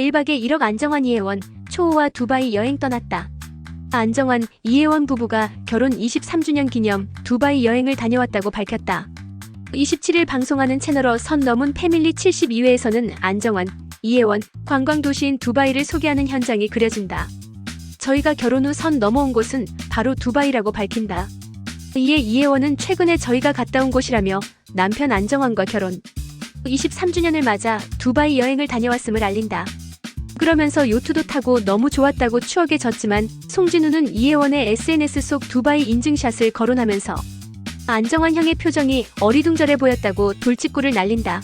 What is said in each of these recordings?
1박에 1억 안정환 이혜원, 초호와 두바이 여행 떠났다. 안정환, 이혜원 부부가 결혼 23주년 기념 두바이 여행을 다녀왔다고 밝혔다. 27일 방송하는 채널어 선 넘은 패밀리 72회에서는 안정환, 이혜원, 관광도시인 두바이를 소개하는 현장이 그려진다. 저희가 결혼 후 선 넘어온 곳은 바로 두바이라고 밝힌다. 이에 이혜원은 최근에 저희가 갔다 온 곳이라며 남편 안정환과 결혼 23주년을 맞아 두바이 여행을 다녀왔음을 알린다. 그러면서 요트도 타고 너무 좋았다고 추억에 젖지만 송진우는 이혜원의 SNS 속 두바이 인증샷을 거론하면서 안정환 형의 표정이 어리둥절해 보였다고 돌직구를 날린다.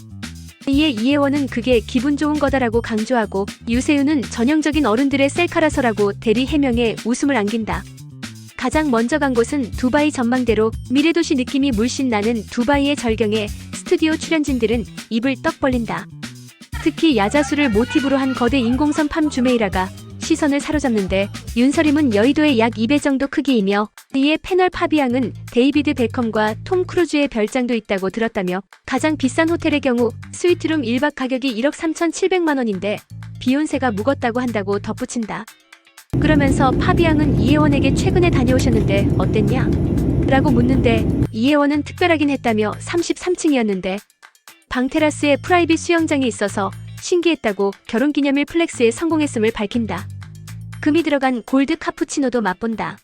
이에 이혜원은 그게 기분 좋은 거다라고 강조하고 유세윤은 전형적인 어른들의 셀카라서라고 대리 해명에 웃음을 안긴다. 가장 먼저 간 곳은 두바이 전망대로 미래도시 느낌이 물씬 나는 두바이의 절경에 스튜디오 출연진들은 입을 떡 벌린다. 특히 야자수를 모티브로 한 거대 인공섬 팜 주메이라가 시선을 사로잡는데 윤서림은 여의도의 약 2배 정도 크기이며 이에 패널 파비앙은 데이비드 베컴과 톰 크루즈의 별장도 있다고 들었다며 가장 비싼 호텔의 경우 스위트룸 1박 가격이 1억 3,700만 원인데 비욘세가 묵었다고 한다고 덧붙인다. 그러면서 파비앙은 이혜원에게 최근에 다녀오셨는데 어땠냐? 라고 묻는데 이혜원은 특별하긴 했다며 33층이었는데 방 테라스에 프라이빗 수영장이 있어서 신기했다고 결혼기념일 플렉스에 성공했음을 밝힌다. 금이 들어간 골드 카푸치노도 맛본다.